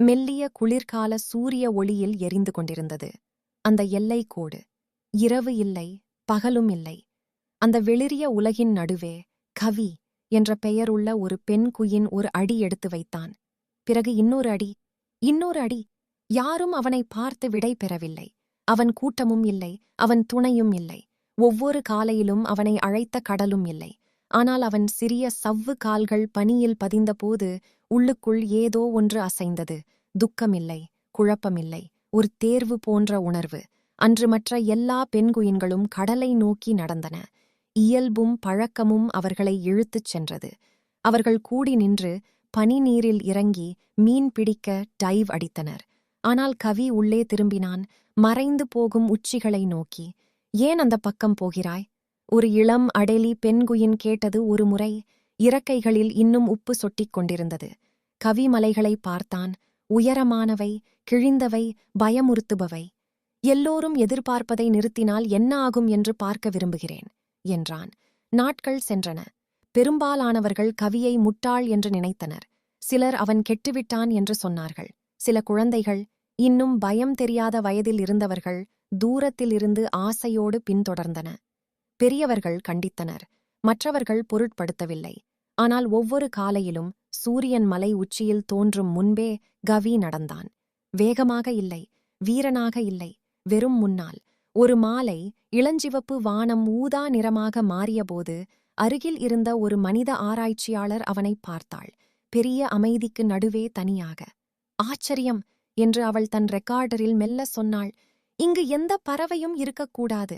மெல்லிய குளிர்கால சூரிய ஒளியில் எரிந்து கொண்டிருந்தது. அந்த எல்லை கோடு. இரவு இல்லை பகலும் இல்லை. அந்த வெளிரிய உலகின் நடுவே கவி என்ற பெயருள்ள ஒரு பெண் குயின் ஒரு அடி எடுத்து வைத்தான். பிறகு இன்னொரு அடி இன்னொரு அடி. யாரும் அவனை பார்த்து விடை பெறவில்லை. அவன் கூட்டமும் இல்லை அவன் துணையும் இல்லை. ஒவ்வொரு காலையிலும் அவனை அழைத்த கடலும் இல்லை. ஆனால் அவன் சிறிய சவ்வு கால்கள் பனியில் பதிந்தபோது உள்ளுக்குள் ஏதோ ஒன்று அசைந்தது. துக்கமில்லை குழப்பமில்லை ஒரு தேர்வு போன்ற உணர்வு. அன்று மற்ற எல்லா பெண்குயின்களும் கடலை நோக்கி நடந்தன. இயல்பும் பழக்கமும் அவர்களை இழுத்துச் சென்றது. அவர்கள் கூடி நின்று பனிநீரில் இறங்கி மீன் பிடிக்க டைவ் அடித்தனர். ஆனால் கவி உள்ளே திரும்பினான் மறைந்து போகும் உச்சிகளை நோக்கி. ஏன் அந்த பக்கம் போகிறாய்? ஒரு இளம் அடெலி பெண்குயின் கேட்டது ஒரு முறை. இறக்கைகளில் இன்னும் உப்பு சொட்டிக் கொண்டிருந்தது. கவிமலைகளை பார்த்தான். உயரமானவை கிழிந்தவை பயமுறுத்துபவை. எல்லோரும் எதிர்பார்ப்பதை நிறுத்தினால் என்ன ஆகும் என்று பார்க்க விரும்புகிறேன் என்றான். நாட்கள் சென்றன. பெரும்பாலானவர்கள் கவியை முட்டாள் என்று நினைத்தனர். சிலர் அவன் கெட்டுவிட்டான் என்று சொன்னார்கள். சில குழந்தைகள் இன்னும் பயம் தெரியாத வயதில் இருந்தவர்கள் தூரத்திலிருந்து ஆசையோடு பின்தொடர்ந்தன. பெரியவர்கள் கண்டித்தனர். மற்றவர்கள் பொருட்படுத்தவில்லை. ஆனால் ஒவ்வொரு காலையிலும் சூரியன் மலை உச்சியில் தோன்றும் முன்பே கவி நடந்தான். வேகமாக இல்லை வீரனாக இல்லை வெறும் முன்னால். ஒரு மாலை இளஞ்சிவப்பு வானம் ஊதா நிறமாக மாறியபோது அருகில் இருந்த ஒரு மனித ஆராய்ச்சியாளர் அவனை பார்த்தாள். பெரிய அமைதிக்கு நடுவே தனியாக ஆச்சரியம்! என்று அவள் தன் ரெக்கார்டரில் மெல்ல சொன்னாள். இங்கு எந்த பறவையும் இருக்கக்கூடாது.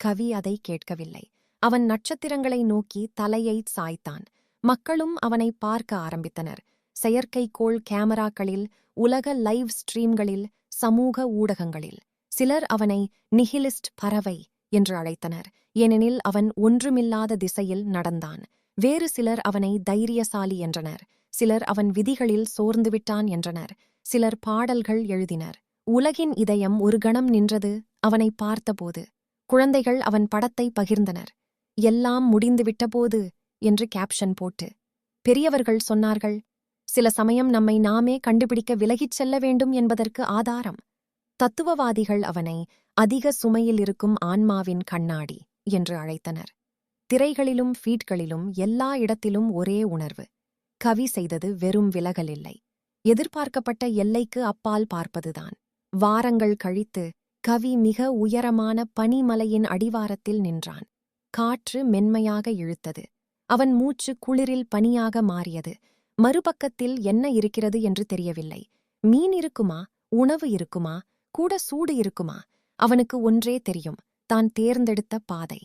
கவி அதை கேட்கவில்லை. அவன் நட்சத்திரங்களை நோக்கி தலையை சாய்த்தான். மக்களும் அவனை பார்க்க ஆரம்பித்தனர். செயற்கைக்கோள் கேமராக்களில் உலக லைவ் ஸ்ட்ரீம்களில் சமூக ஊடகங்களில். சிலர் அவனை நிஹிலிஸ்ட் பறவை என்று அழைத்தனர். ஏனெனில் அவன் ஒன்றுமில்லாத திசையில் நடந்தான். வேறு சிலர் அவனை தைரியசாலி என்றனர். சிலர் அவன் விதிகளில் சோர்ந்துவிட்டான் என்றனர். சிலர் பாடல்கள் எழுதினர். உலகின் இதயம் ஒரு கணம் நின்றது அவனை பார்த்தபோது. குழந்தைகள் அவன் படத்தை பகிர்ந்தனர். எல்லாம் முடிந்துவிட்டபோது என்று கேப்ஷன் போட்டு பெரியவர்கள் சொன்னார்கள் சில சமயம் நம்மை நாமே கண்டுபிடிக்க விலகிச் செல்ல வேண்டும் என்பதற்கு ஆதாரம். தத்துவவாதிகள் அவனை அதிக சுமையில் இருக்கும் ஆன்மாவின் கண்ணாடி என்று அழைத்தனர். திரைகளிலும் ஃபீட்களிலும் எல்லா இடத்திலும் ஒரே உணர்வு. கவி செய்தது வெறும் விலகல் இல்லை. எதிர்பார்க்கப்பட்ட எல்லைக்கு அப்பால் பார்ப்பதுதான். வாரங்கள் கழித்து கவி மிக உயரமான பனிமலையின் அடிவாரத்தில் நின்றான். காற்று மென்மையாக இழுத்தது. அவன் மூச்சு குளிரில் பனியாக மாறியது. மறுபக்கத்தில் என்ன இருக்கிறது என்று தெரியவில்லை. மீன் இருக்குமா? உணவு இருக்குமா? கூட சூடு இருக்குமா? அவனுக்கு ஒன்றே தெரியும். தான் தேர்ந்தெடுத்த பாதை.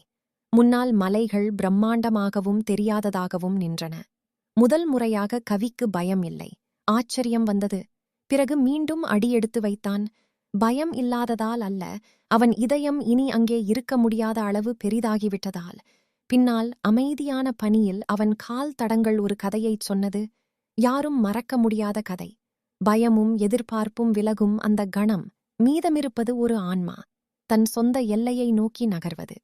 முன்னால் மலைகள் பிரம்மாண்டமாகவும் தெரியாததாகவும் நின்றன. முதல் முறையாக கவிக்கு பயம் இல்லை. ஆச்சரியம் வந்தது. பிறகு மீண்டும் அடியெடுத்து வைத்தான். பயம் இல்லாததால் அல்ல அவன் இதயம் இனி அங்கே இருக்க முடியாத அளவு பெரிதாகிவிட்டதால். பின்னால் அமைதியான பணியில் அவன் கால் தடங்கள் ஒரு கதையைச் சொன்னது. யாரும் மறக்க முடியாத கதை. பயமும் எதிர்பார்ப்பும் விலகும் அந்த கணம். மீதமிருப்பது ஒரு ஆன்மா. தன் சொந்த எல்லையை நோக்கி நகர்வது.